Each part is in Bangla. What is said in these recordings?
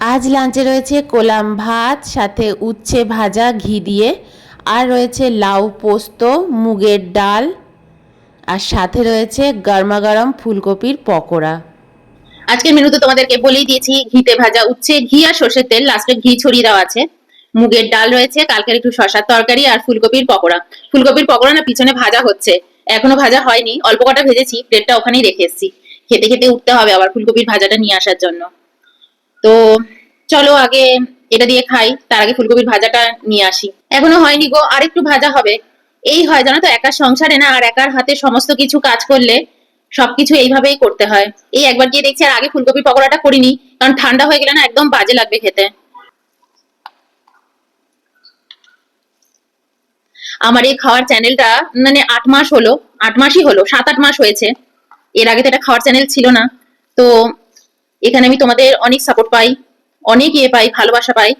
আজ লাঞ্চে রয়েছে কোলাম ভাত, সাথে উচ্ছে ভাজা, ঘি দিয়ে। আর রয়েছে লাউ পোস্ত, মুগের ডাল। আর সাথে রয়েছে গরমা গরম ফুলকপির পকোড়া। আজকের মেনুতে তোমাদেরকে বলেই দিয়েছি, ঘিতে ভাজা উচ্ছে, ঘি আর সর্ষের তেল। লাস্টে ঘি ছড়িয়ে দেওয়া আছে। মুগের ডাল রয়েছে, কালকের একটু শশার তরকারি আর ফুলকপির পকোড়া। ফুলকপির পকোড়া না পিছনে ভাজা হচ্ছে। এখনও ভাজা হয়নি, অল্প কটা ভেজেছি, প্লেটটা ওখানেই রেখে এসেছি। খেতে খেতে উঠতে হবে আবার ফুলকপির ভাজাটা নিয়ে আসার জন্য। তো চলো আগে এটা দিয়ে খাই, তার আগে ফুলকপির ভাজাটা নিয়ে আসি। এখনও হয়নি গো, আর একটু ভাজা হবে। এই হয় জানো তো একার সংসারে না, আর একার হাতে সমস্ত কিছু কাজ করলে সবকিছু এইভাবেই করতে হয়। এই একবার গিয়ে দেখছি আর আগে ফুলকপির পকোড়াটা করিনি, কারণ ঠান্ডা হয়ে গেলে না একদম বাজে লাগবে খেতে। আমার এই খাওয়ার চ্যানেলটা মানে আট মাস হলো, আট মাসই হলো, সাত আট মাস হয়েছে। এর আগে তো এটা খাওয়ার চ্যানেল ছিল না। তো এখানে আমি তোমাদের অনেক সাপোর্ট পাই, অনেক ইয়ে পাই, ভালোবাসা পাই।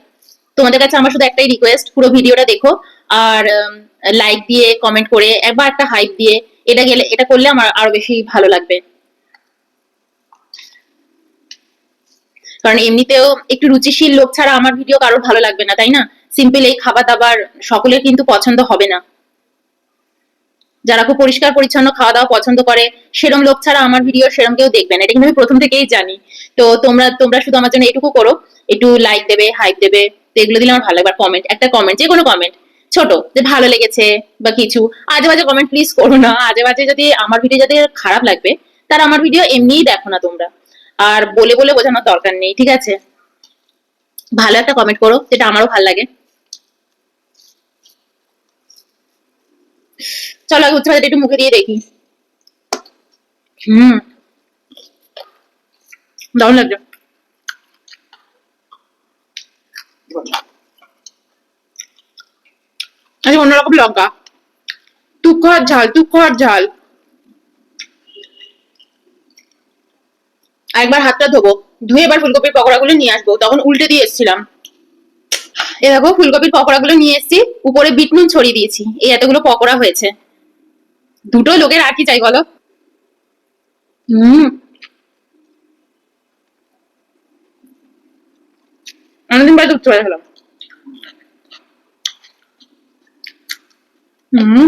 তোমাদের কাছে আমার শুধু একটাই রিকোয়েস্ট পুরো ভিডিওটা দেখো। আর লাইক দিয়ে কমেন্ট করে, একবার একটা হাইপ দিয়ে, এটা গেলে, এটা করলে আমার আরও বেশি ভালো লাগবে। কারণ এমনিতেও একটু রুচিশীল লোক ছাড়া আমার ভিডিও কারোর ভালো লাগবে না, তাই না? সিম্পল এই খাবার দাবার সকলের কিন্তু পছন্দ হবে না। যারা খুব পরিষ্কার, পরিচ্ছন্ন খাওয়া দাওয়া পছন্দ করে, সেরম লোক ছাড়া আমার ভিডিও সেরম কেউ দেখবে না। এটা কিন্তু আমি প্রথম থেকেই জানি। তো তোমরা তোমরা শুধু আমার জন্য এটুকু করো, একটু লাইক দেবে হাইপ দেবে, তো এগুলো দিলে আমার ভালো লাগবে। কমেন্ট একটা কমেন্ট যে কোনো কমেন্ট ছোট, যে ভালো লেগেছে বা কিছু, আজে বাজে কমেন্ট প্লিজ করো না। আজে বাজে যদি আমার ভিডিও যদি খারাপ লাগবে, তার আমার ভিডিও এমনিই দেখো না তোমরা। আর বলে বলে বোঝানোর দরকার নেই, ঠিক আছে? ভালো একটা কমেন্ট করো, যেটা আমারও ভালো লাগে। চলো আগে উচ্ছে একটু মুখে দিয়ে দেখি। হুম। আচ্ছা অন্যরকম লঙ্কা। ঝাল ঝাল। একবার হাতটা ধোবো, ধুয়ে এবার ফুলকপির পকোড়াগুলো নিয়ে আসব। তখন উল্টে দিয়ে এসেছিলাম। এ দেখো, ফুলকপির পকোড়াগুলো নিয়ে এসেছি, উপরে বিটনুন ছড়িয়ে দিয়েছি। এই এতগুলো পকোড়া হয়েছে। দুটো লোকের আর কি চাই বলো? হুম। অনেকদিন পরে উঠতে হলো হুম।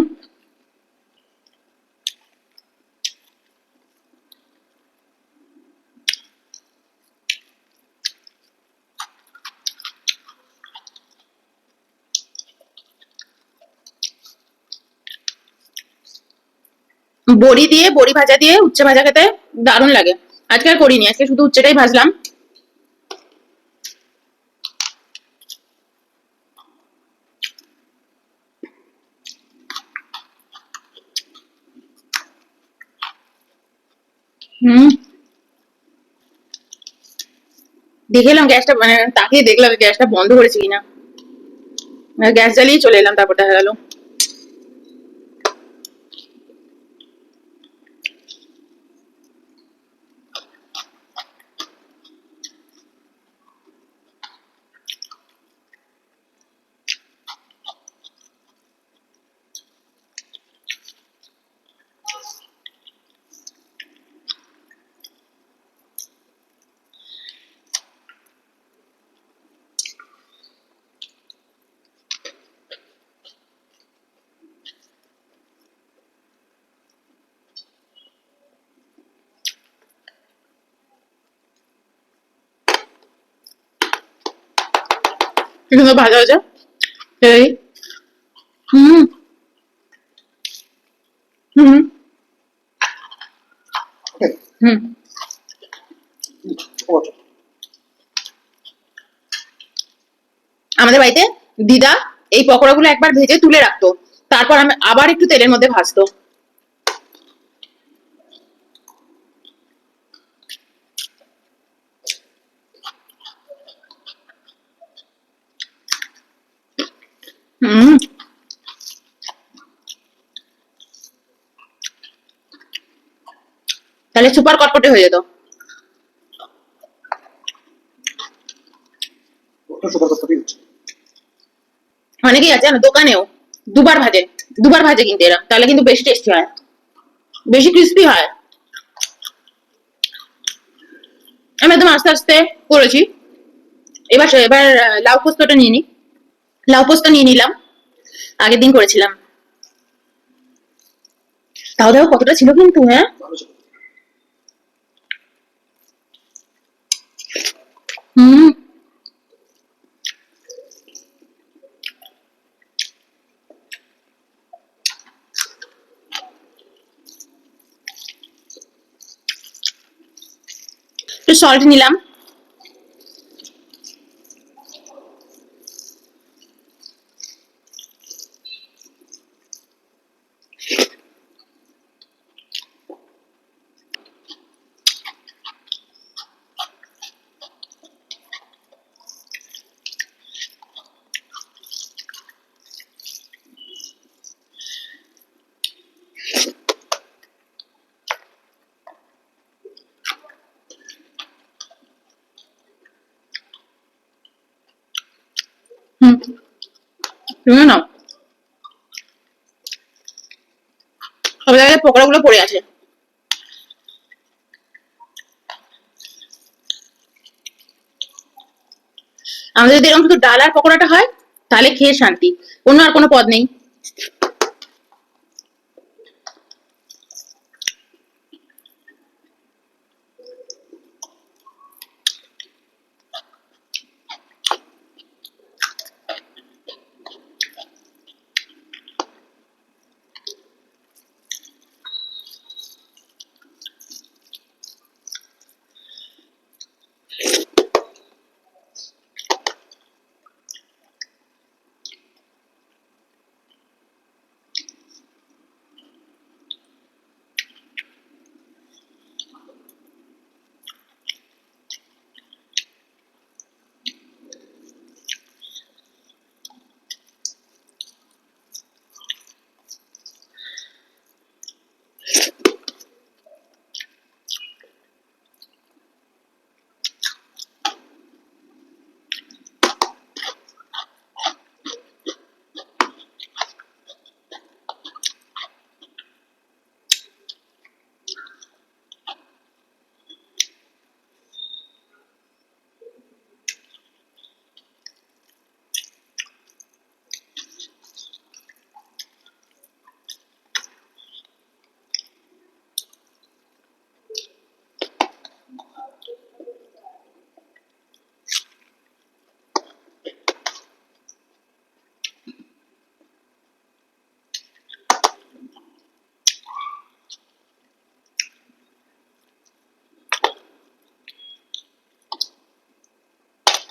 বড়ি দিয়ে, বড়ি ভাজা দিয়ে উচ্ছে ভাজা খেতে দারুণ লাগে। আজকে আর করিনি, আজকে শুধু উচ্ছেটাই ভাজলাম। হুম। দেখে এলাম গ্যাসটা মানে তাকিয়ে দেখলাম গ্যাসটা বন্ধ করেছি কিনা। গ্যাস জ্বালিয়ে চলে এলাম, তারপর দেখা গেল। কি সুন্দর ভাজা। হয়েছে এই। হুম। হুম. হুম। আমাদের বাড়িতে দিদা এই পকোড়াগুলো একবার ভেজে তুলে রাখতো। তারপর আমি আবার একটু তেলের মধ্যে ভাজতো। হুম তাহলে সুপার কটকটে হয়ে যেত। অনেকেই আছে জানো দোকানেও দুবার ভাজে দুবার ভাজে কিন্তু এরা। তাহলে কিন্তু বেশি টেস্টি হয়। বেশি ক্রিস্পি হয়। আমি একদম আস্তে আস্তে করেছি। এবার এবার লাউ পোস্তটা নিয়ে নি। লাউ পোস্ত নিয়ে নিলাম। আগের দিন করেছিলাম। তাও দেখো কতটা ছিল কিন্তু হ্যাঁ? হুম। সল্ট নিলাম হুম তুমি না সব জায়গায় পকোড়া গুলো পড়ে আছে। আমাদের যদি এরকম শুধু ডাল আর পকোড়াটা হয়, তাহলে খেয়ে শান্তি। অন্য আর কোনো পদ নেই।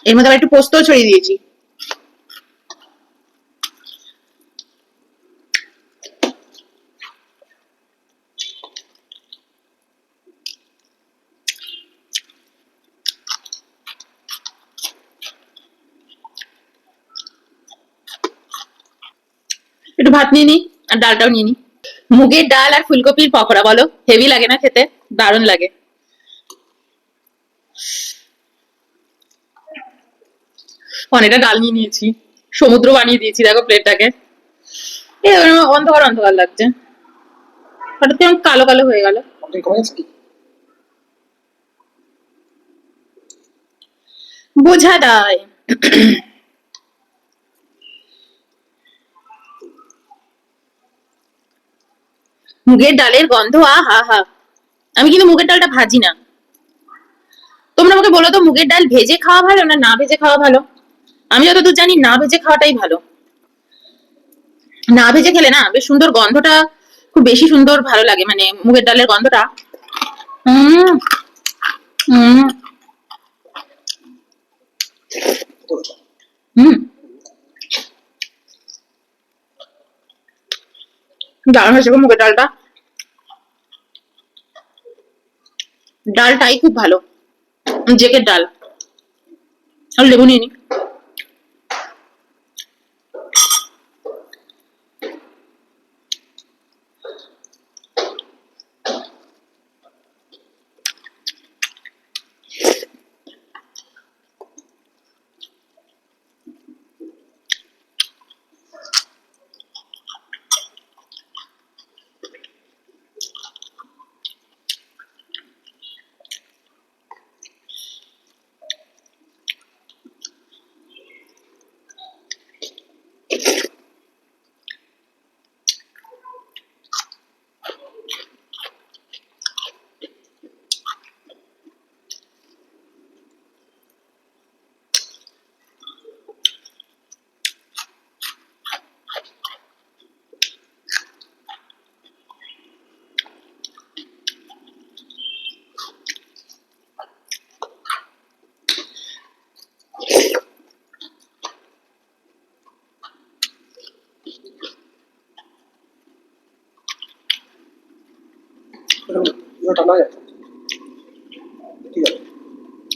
এর মধ্যে একটু পোস্তও ছড়িয়ে দিয়েছি। একটু ভাত নিয়ে নি আর ডালটাও নিয়ে নি। মুগের ডাল আর ফুলকপির পকোড়া বলো, হেভি লাগে না খেতে? দারুণ লাগে। অনেকটা ডাল নিয়ে নিয়েছি। সমুদ্র বানিয়ে দিয়েছি দেখো প্লেটটাকে। এ অন্ধকার অন্ধকার লাগছে। হঠাৎ কেমন কালো কালো হয়ে গেল। বোঝা দায় মুগের ডালের গন্ধ আ হা হা। আমি কিন্তু মুগের ডালটা ভাজি না। তোমরা আমাকে বলো তো মুগের ডাল ভেজে খাওয়া ভালো না না ভেজে খাওয়া ভালো? আমি যতদূর জানি, না ভেজে খাওয়াটাই ভালো। না ভেজে খেলে না বেশ সুন্দর গন্ধটা, খুব বেশি সুন্দর ভালো লাগে। মানে মুগের ডালের গন্ধটা। দারুণ হয়েছে মুগের ডালটা। ডালটাই খুব ভালো। জেকের ডাল। আর লেবু নিয়ে নি।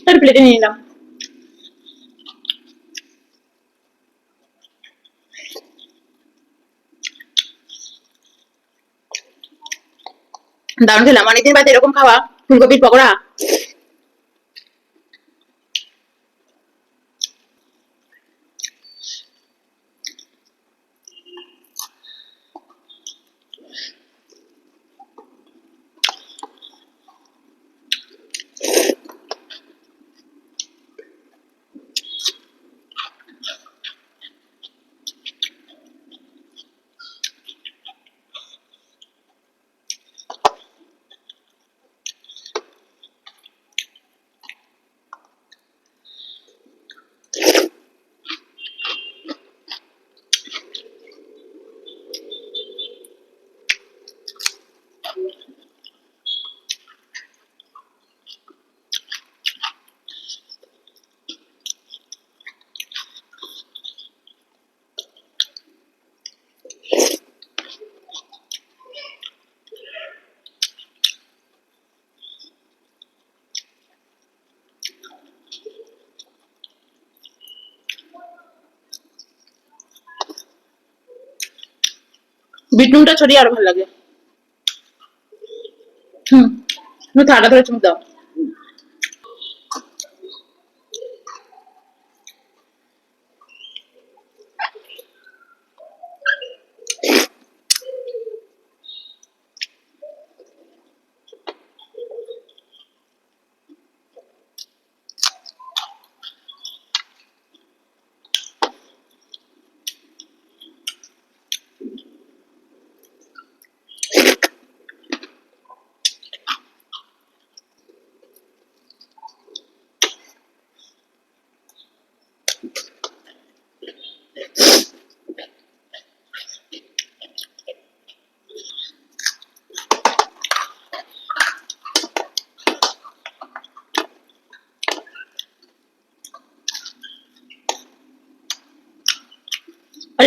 তার প্লেটে নিয়ে নিলাম। দারুণ খেলাম। অনেকদিন বাদে এরকম খাওয়া ফুলকপির পকোড়া। বিট নুনটা ছড়িয়ে আরও ভালো লাগে। হুম থাকা ধরে চুমুক দাও।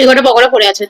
কটা পকোড়া পড়ে আছে।